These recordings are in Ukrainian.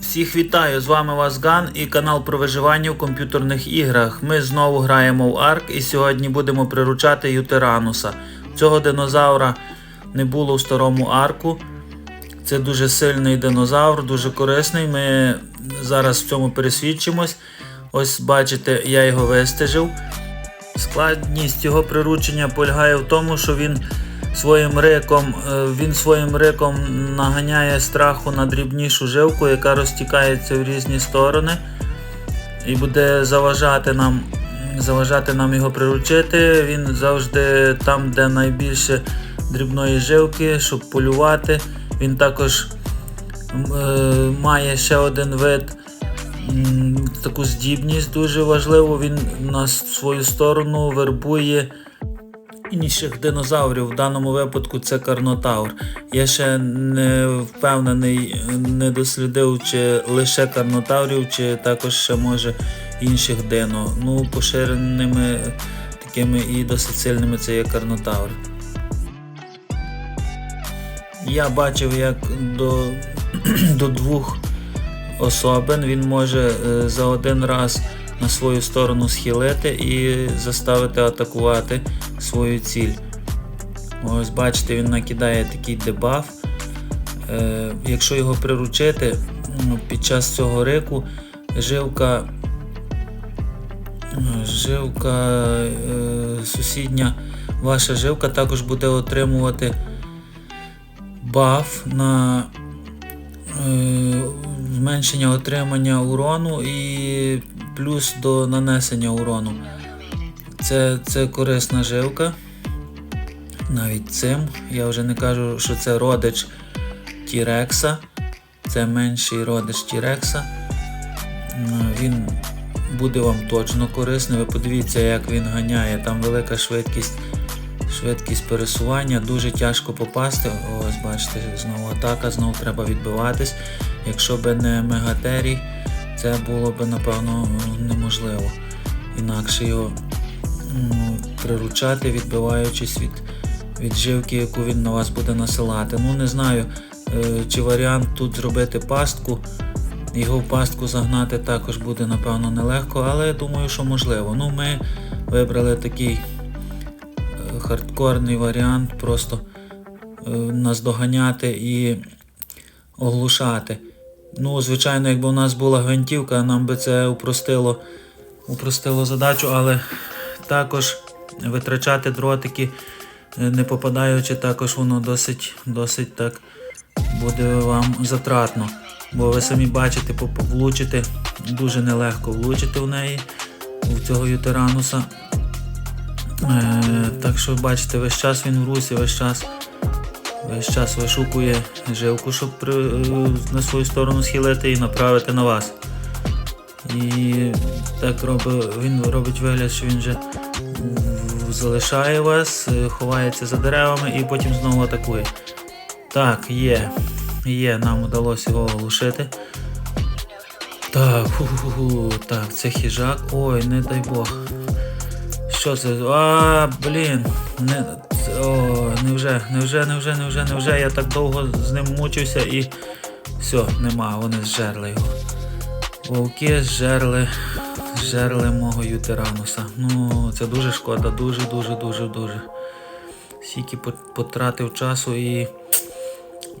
Всіх вітаю! З вами Вазган і канал про виживання в комп'ютерних іграх. Ми знову граємо в Арк і сьогодні будемо приручати Ютерануса. Цього динозавра не було в старому арку. Це дуже сильний динозавр, дуже корисний. Ми зараз в цьому пересвідчимось. Ось бачите, я його вистежив. Складність його приручення полягає в тому, що він своїм риком, е, він своїм риком наганяє страху на дрібнішу жилку, яка розтікається в різні сторони, і буде заважати нам, заважати нам його приручити. Він завжди там, де найбільше дрібної жилки, щоб полювати. Він також е, має ще один вид таку здібність дуже важливу. Він на свою сторону вербує інших динозаврів. В даному випадку це карнотавр. Я ще не впевнений, не дослідив, чи лише карнотаврів, чи також ще може інших дино. Ну, поширеними такими і досить сильними це є карнотавр. Я бачив, як до, до двох особин він може е, за один раз на свою сторону схилити і заставити атакувати свою ціль. Ось бачите, він накидає такий дебаф. Е, якщо його приручити ну, під час цього рику, жилка, жилка е, сусідня, ваша жилка також буде отримувати баф на е, зменшення отримання урону і плюс до нанесення урону. Це, це корисна жилка. Навіть цим. Я вже не кажу, що це родич Тірекса. Це менший родич Тірекса. М, Він буде вам точно корисний. Ви подивіться, як він ганяє. Там велика швидкість, швидкість пересування, дуже тяжко попасти. Ось бачите, знову атака, знову треба відбиватись. Якщо б не мегатерій, це було б напевно неможливо. Інакше його приручати, відбиваючись від, від живки, яку він на вас буде насилати. Ну не знаю, е, чи варіант тут зробити пастку. Його в пастку загнати також буде, напевно, нелегко, але я думаю, що можливо. Ну, ми вибрали такий е, хардкорний варіант, просто е, наздоганяти і оглушати. Ну, звичайно, якби у нас була гвинтівка, нам би це упростило, упростило задачу, але також витрачати дротики, е, не попадаючи, також воно досить, досить так буде вам затратно. Бо ви самі бачите, влучити дуже нелегко влучити в неї, у цього ютерануса. Е, так що бачите, весь час він в русі, весь час, весь час вишукує жилку, щоб е, на свою сторону схилити і направити на вас. І так робить, він робить вигляд, що він вже залишає вас, е, ховається за деревами і потім знову атакує. Так, є. Є, нам вдалося його оглушити. Так, ху-ху-ху, так, це хижак. Ой, не дай Бог. Що це? А, блін. Не, о, невже, невже, невже, невже, невже. Я так довго з ним мучився і. Все, нема, вони зжерли його. Вовки зжерли, зжерли мого ютерануса. Ну, це дуже шкода, дуже, дуже, дуже, дуже. Скільки потратив часу і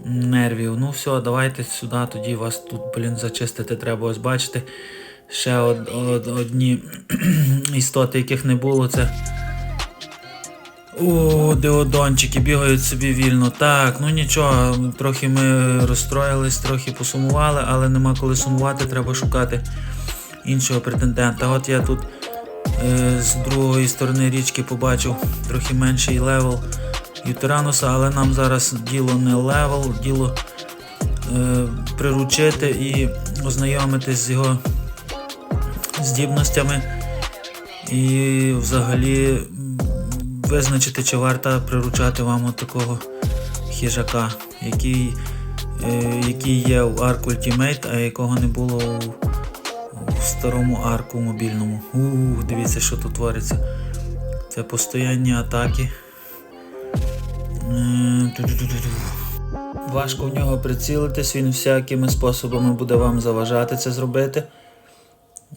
нервів. Ну все, давайте сюди, тоді вас тут, блін, зачистити треба. Ось бачите, ще од, од, одні істоти, яких не було, це. О, деодончики бігають собі вільно. Так, ну нічого, трохи ми розстроїлись, трохи посумували, але нема коли сумувати, треба шукати іншого претендента. От я тут е, з другої сторони річки побачив трохи менший левел Ютерануса, але нам зараз діло не левел, діло е, приручити і ознайомитись з його здібностями і взагалі визначити, чи варто приручати вам от такого хижака, який, е, який є в Ark Ultimate, а якого не було у, в старому арку мобільному. Ух, дивіться, що тут твориться. Це постоянні атаки. Е. Важко в нього прицілитись, він всякими способами буде вам заважати це зробити.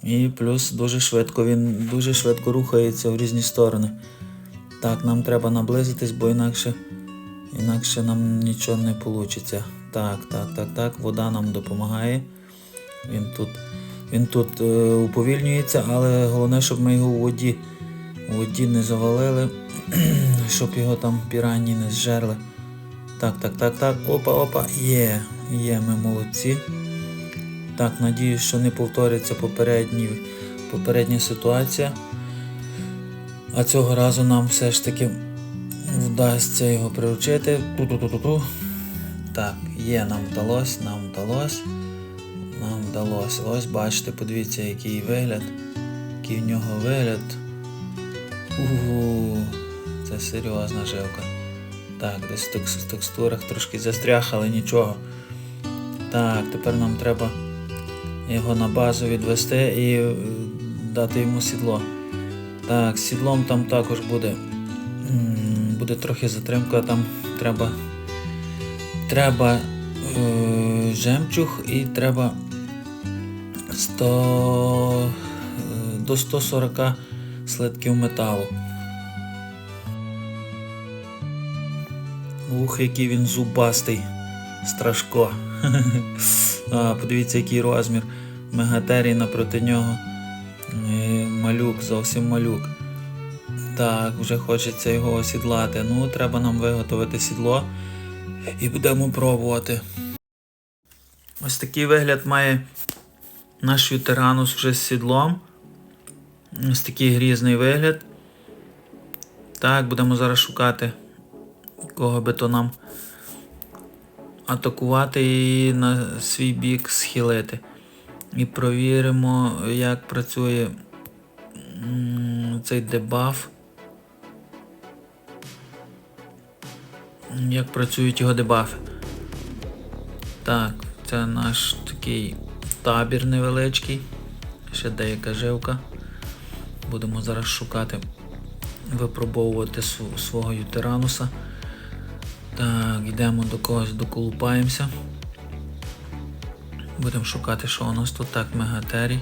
І плюс дуже швидко, він дуже швидко рухається в різні сторони. Так, нам треба наблизитись, бо інакше, інакше нам нічого не вийде. Так, так, так, так, вода нам допомагає. Він тут, він тут е, уповільнюється, але головне, щоб ми його у воді, у воді не завалили, щоб його там піранні не зжерли. Так, так, так, так. Опа, опа. Є, є, ми молодці. Так, надіюсь, що не повториться попередні, попередня ситуація. А цього разу нам все ж таки вдасться його приручити. Ту-ту-ту-ту-ту. Так, є, нам вдалося, нам вдалося. Нам вдалося. Ось бачите, подивіться, який вигляд. Який в нього вигляд. Угу, це серйозна жилка. Так, десь в текстурах трошки застряг, але нічого. Так, тепер нам треба його на базу відвести і е, дати йому сідло. Так, сідлом там також буде. Буде трохи затримка, там треба. Треба е, жемчуг і треба 100, е, до 140 слитків металу. Ух, який він зубастий. Страшко. а, подивіться, який розмір. Мегатерій напроти нього. Малюк, зовсім малюк. Так, вже хочеться його осідлати. Ну, треба нам виготовити сідло і будемо пробувати. Ось такий вигляд має наш ютеранус вже з сідлом. Ось такий грізний вигляд. Так, будемо зараз шукати, кого би то нам атакувати і на свій бік схилити. І провіримо, як працює цей дебаф. Як працюють його дебафи. Так, це наш такий табір невеличкий. Ще деяка жилка. Будемо зараз шукати, випробовувати свого ютерануса. Так, йдемо до когось, доколупаємося. Будемо шукати, що у нас тут так, мегатерій.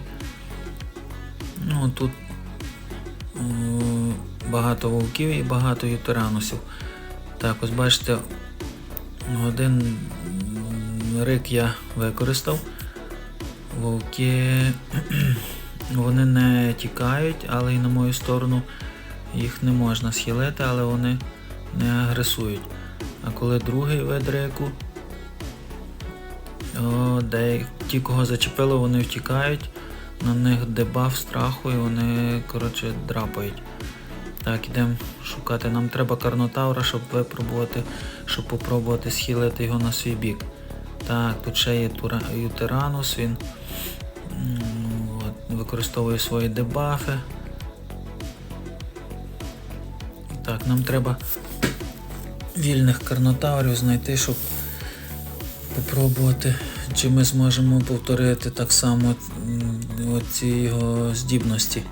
Ну, тут багато вовків і багато ютеранусів. Так, ось бачите, один рик я використав. Вовки вони не тікають, але і на мою сторону їх не можна схилити, але вони не агресують. А коли другий вид рику, о, де ті, кого зачепило, вони втікають, на них дебаф страху і вони, коротше, драпають. Так, ідемо шукати. Нам треба карнотавра, щоб випробувати, щоб попробувати схилити його на свій бік. Так, тут ще є тура- ютеранус, він от, використовує свої дебафи. Так, нам треба вільних карнотаврів знайти, щоб попробувати, чи ми зможемо повторити так само оці його здібності.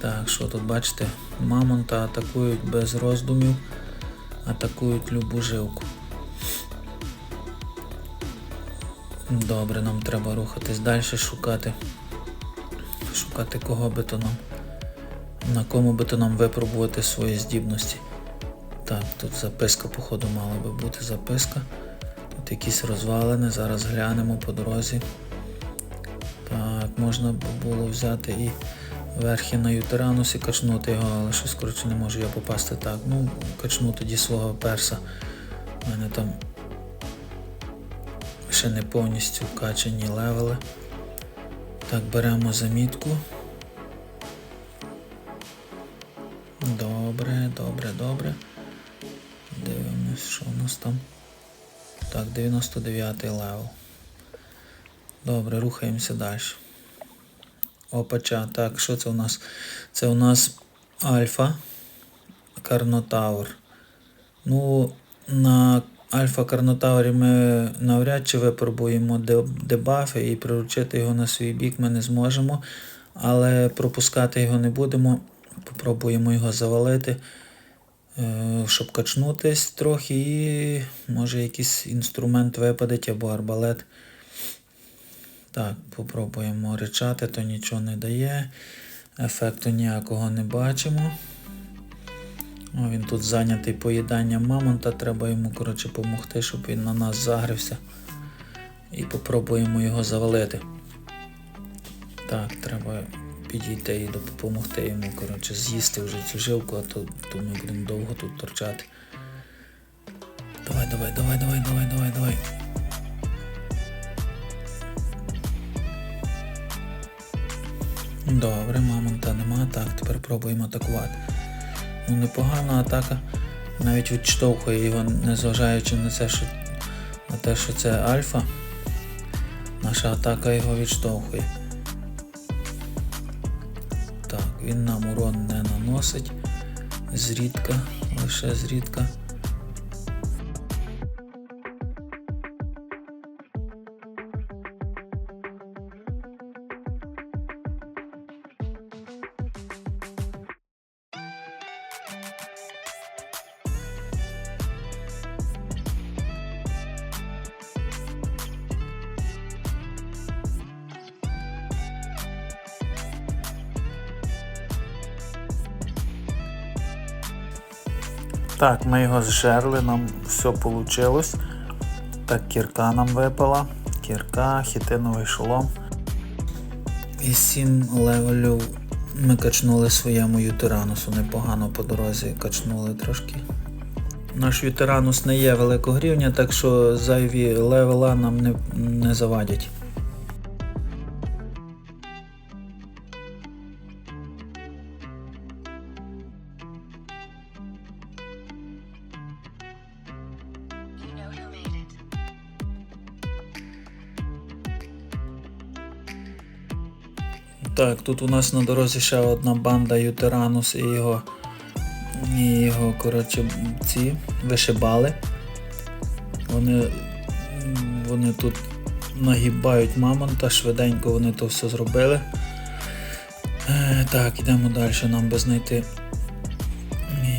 Так, що тут бачите? Мамонта атакують без роздумів, атакують любу жилку. Добре, нам треба рухатись далі, шукати. Шукати кого би то нам. На кому би то нам випробувати свої здібності. Так, тут записка, походу, мала би бути записка. Якісь розвалини, зараз глянемо по дорозі. Так, можна було взяти і верхи на ютеранусі качнути його, але щось коротше не можу я попасти так. Ну, качну тоді свого перса. У мене там ще не повністю качані левели. Так, беремо замітку. Добре, добре, добре. Дивимось, що у нас там. Так, 99 левел. Добре, рухаємося далі. Опача, так, що це у нас? Це у нас Альфа Карнотавр. Ну, на Альфа Карнотаврі ми навряд чи випробуємо де- дебафи і приручити його на свій бік ми не зможемо. Але пропускати його не будемо. Попробуємо його завалити. Е, щоб качнутись трохи і може якийсь інструмент випадить або арбалет. Так, попробуємо ричати, то нічого не дає. Ефекту ніякого не бачимо. О, він тут зайнятий поїданням мамонта, треба йому коротше, допомогти, щоб він на нас загрився. І попробуємо його завалити. Так, треба підійти і допомогти йому, коротше, з'їсти вже цю жилку, а то, то ми будемо довго тут торчати. Давай, давай, давай, давай, давай, давай, давай. Добре, мамонта нема. Так, тепер пробуємо атакувати. Ну, непогана атака. Навіть відштовхує його, незважаючи на це, що на те, що це альфа. Наша атака його відштовхує. Він нам урон не наносить. Зрідка, лише зрідка. Так, ми його зжерли, нам все вийшло. Так, кірка нам випала. Кірка, хітиновий шолом. І 7 левелів ми качнули своєму ютеранусу. Непогано по дорозі качнули трошки. Наш ютеранус не є великого рівня, так що зайві левела нам не, не завадять. Так, тут у нас на дорозі ще одна банда Ютеранус і його. І його, коротше, ці вишибали. Вони, вони тут нагибають мамонта, швиденько вони то все зробили. Е, так, йдемо далі, нам би знайти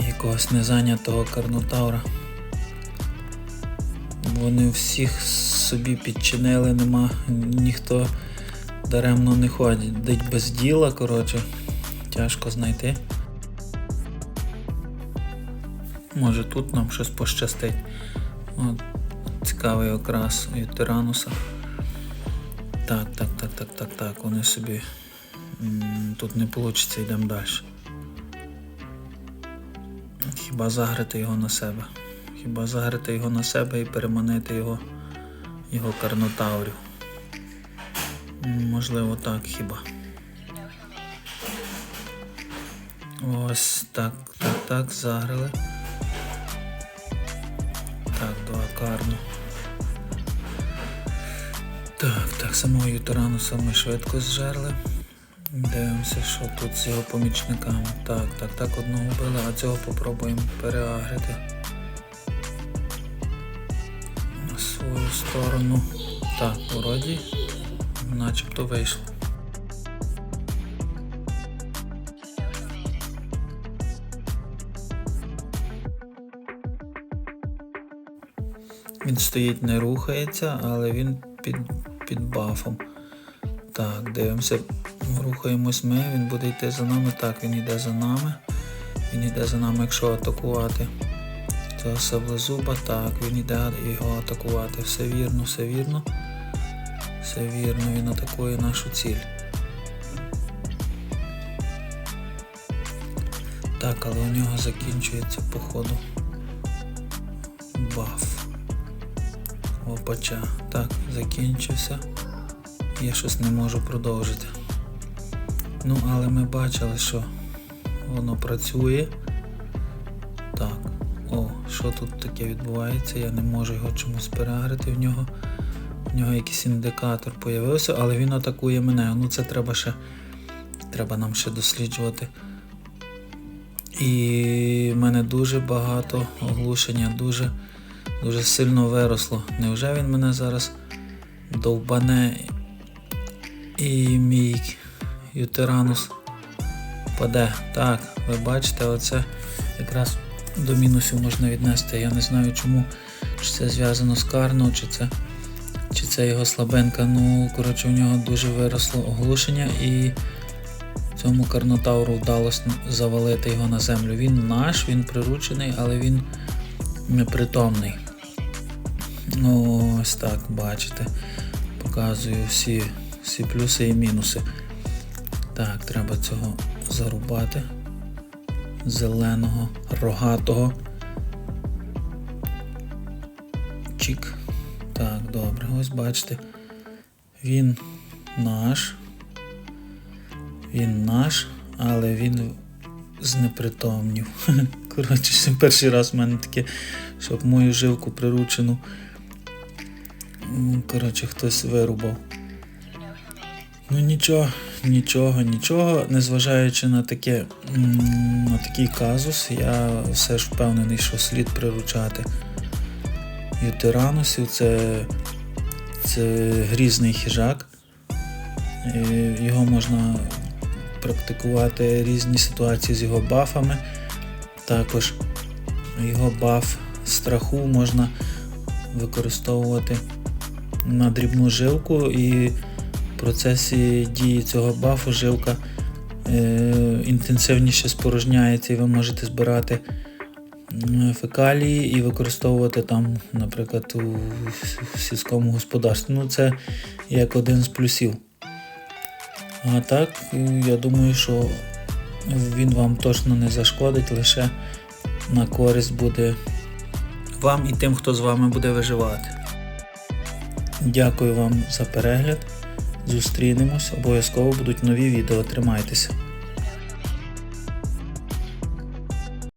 якогось незайнятого карнотавра. Вони всіх собі підчинили, нема ніхто даремно не ходить. Дить без діла, коротше, тяжко знайти. Може тут нам щось пощастить. От, цікавий окрас від тирануса. Так, так, так, так, так, так, вони собі. Тут не вийде, йдемо далі. Хіба заграти його на себе. Хіба заграти його на себе і переманити його, його карнотаврів. Можливо, так хіба. Ось так, так, так, заграли. Так, два карну. Так, так, самого Ютерануса ми швидко зжерли. Дивимося, що тут з його помічниками. Так, так, так, одного вбили, а цього попробуємо переагрити. На свою сторону. Так, вроді начебто вийшло. Він стоїть, не рухається, але він під, під бафом. Так, дивимося, рухаємось ми, він буде йти за нами. Так, він йде за нами. Він йде за нами, якщо атакувати. Це саблезуба, так, він йде його атакувати. Все вірно, все вірно. Все вірно, він атакує нашу ціль. Так, але у нього закінчується походу баф. Опача. Так, закінчився. Я щось не можу продовжити. Ну, але ми бачили, що воно працює. Так. О, що тут таке відбувається? Я не можу його чомусь переагрити в нього. В нього якийсь індикатор появився, але він атакує мене. Ну це треба ще. Треба нам ще досліджувати. І в мене дуже багато оглушення, дуже, дуже сильно виросло. Невже він мене зараз довбане і мій ютеранус паде? Так, ви бачите, оце якраз до мінусів можна віднести. Я не знаю чому, чи це зв'язано з карно, чи це, чи це його слабенка. Ну, коротше, у нього дуже виросло оглушення і цьому карнотавру вдалося завалити його на землю. Він наш, він приручений, але він непритомний. Ну, ось так, бачите. Показую всі, всі плюси і мінуси. Так, треба цього зарубати. Зеленого, рогатого. Чік. Добре, ось бачите. Він наш. Він наш, але він знепритомнів. Коротше, це перший раз в мене таке, щоб мою жилку приручену. Коротше, хтось вирубав. Ну нічого, нічого, нічого. Незважаючи на таке, на такий казус, я все ж впевнений, що слід приручати ютеранусів. Це, це грізний хижак. Його можна практикувати різні ситуації з його бафами. Також його баф страху можна використовувати на дрібну жилку і в процесі дії цього бафу жилка е, інтенсивніше спорожняється і ви можете збирати фекалії і використовувати там, наприклад, у, сільському господарстві. Ну, це як один з плюсів. А так, е, я думаю, що він вам точно не зашкодить, лише на користь буде вам і тим, хто з вами буде виживати. Дякую вам за перегляд. Зустрінемось. Обов'язково будуть нові відео. Тримайтеся.